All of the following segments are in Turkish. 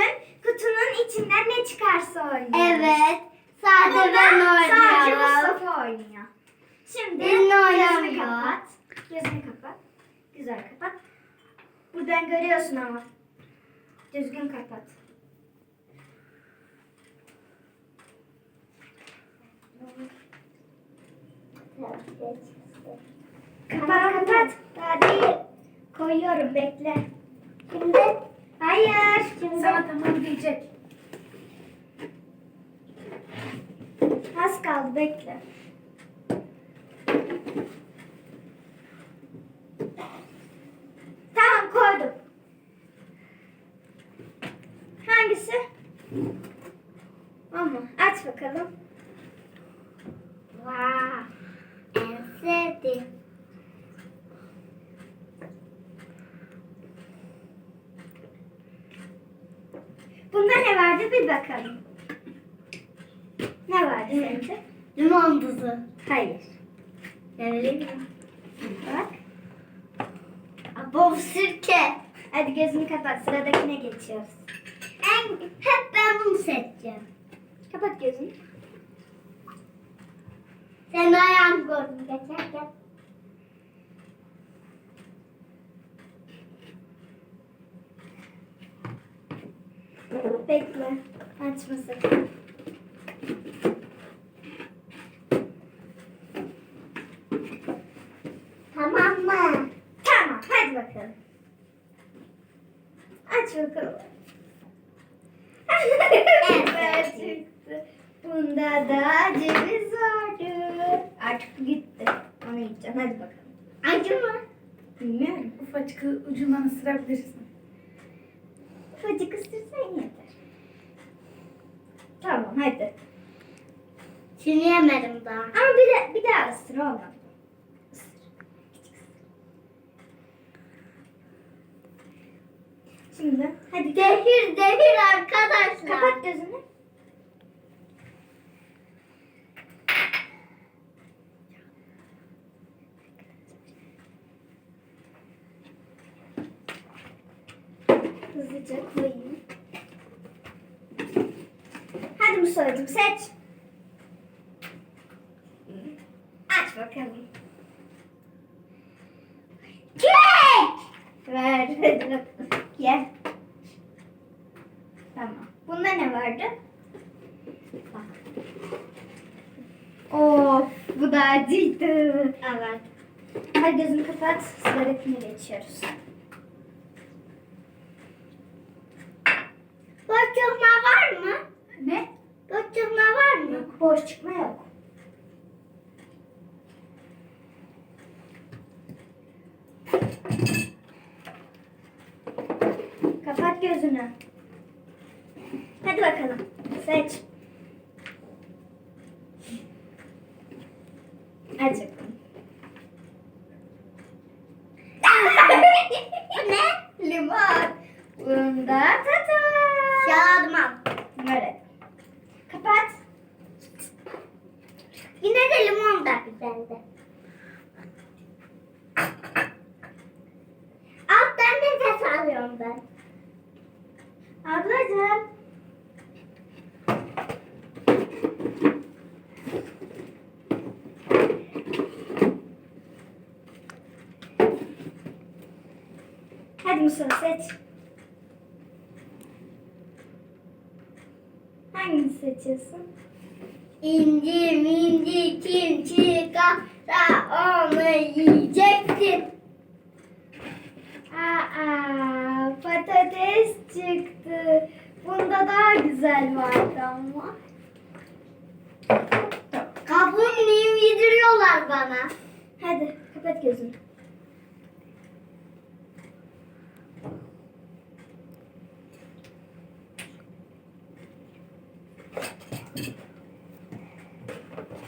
bugün kutunun içinden ne çıkarsa oynuyoruz. Evet. Sadece ben Sadece oynuyorum. Mustafa oynuyor. Şimdi gözünü kapat. Gözünü kapat. Güzel kapat. Buradan görüyorsun ama. Düzgün kapat. Kapat kapat. Daha değil. Koyuyorum bekle. Şimdi Hayır. Şimdi Sana tamam diyecek. az kaldı bekle. Tamam koydum. Hangisi? Ama aç bakalım. Vay. en sevdiğim. Bunda ne vardı bir bakalım. Ne vardı sence? Limon buzu. Hayır. Ne bileyim Bak. Abo sirke. Hadi gözünü kapat. Sıradakine geçiyoruz. En, hep ben bunu seçeceğim. Kapat gözünü. Sen ayağını gördüm geçerken. Bekle. Açma sakın. Tamam mı? Tamam. Hadi bakalım. Aç bakalım. evet. çıktı. Bunda da ceviz vardı. Artık gitti. Onu yiyeceğim. Hadi bakalım. Acı mı? Bilmiyorum. Ufacık ucundan ısırabilirsin. Ufacık ısırsan yeter. Tamam hadi. Şimdi yemedim daha. Ama bir, de, bir daha ısır olmadı. Isır. Şimdi hadi Zehir zehir arkadaşlar. kapat gözünü. Hızlıca koyayım. Hadi Mustafa'cığım seç. Aç bakalım. Kek. Ver. Ye. Tamam. Bunda ne vardı? Bak. Of, bu da acıydı. Evet. Hadi gözünü kapat. Sıradakine geçiyoruz. Boş çıkma var mı? Ne? Boş çıkma var mı? Yok, boş çıkma yok. Kapat gözünü. Hadi bakalım. Seç. Bu ne? Limon. Bunda tata. Kağıdıma. Evet. Kapat. Yine de limon da güzeldi. Alttan nefes alıyorum ben. Ablacığım. Hadi Mustafa seç. Seçiyorsun? İnci minci kim çıkarsa onu yiyeceksin. Aa, patates çıktı. Bunda daha güzel vardı ama. Kabuğunu yediriyorlar bana? Hadi kapat gözünü.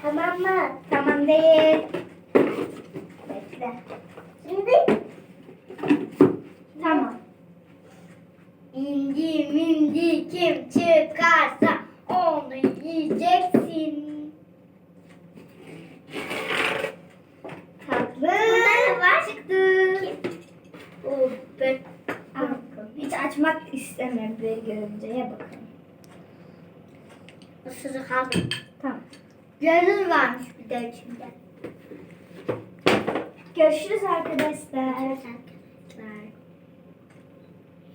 Tamam mı? Tamam değil. Bekle. Şimdi Tamam. İnci minci kim çıkarsa onu yiyeceksin. Tatlı. Bunda ne var? Çıktı. Oh, ben Al bakalım. Hiç açmak istemedi görünce. Ye bakalım. Isırık aldım. Tamam. Gönül varmış bir de içinde. Görüşürüz arkadaşlar. Arkadaşlar.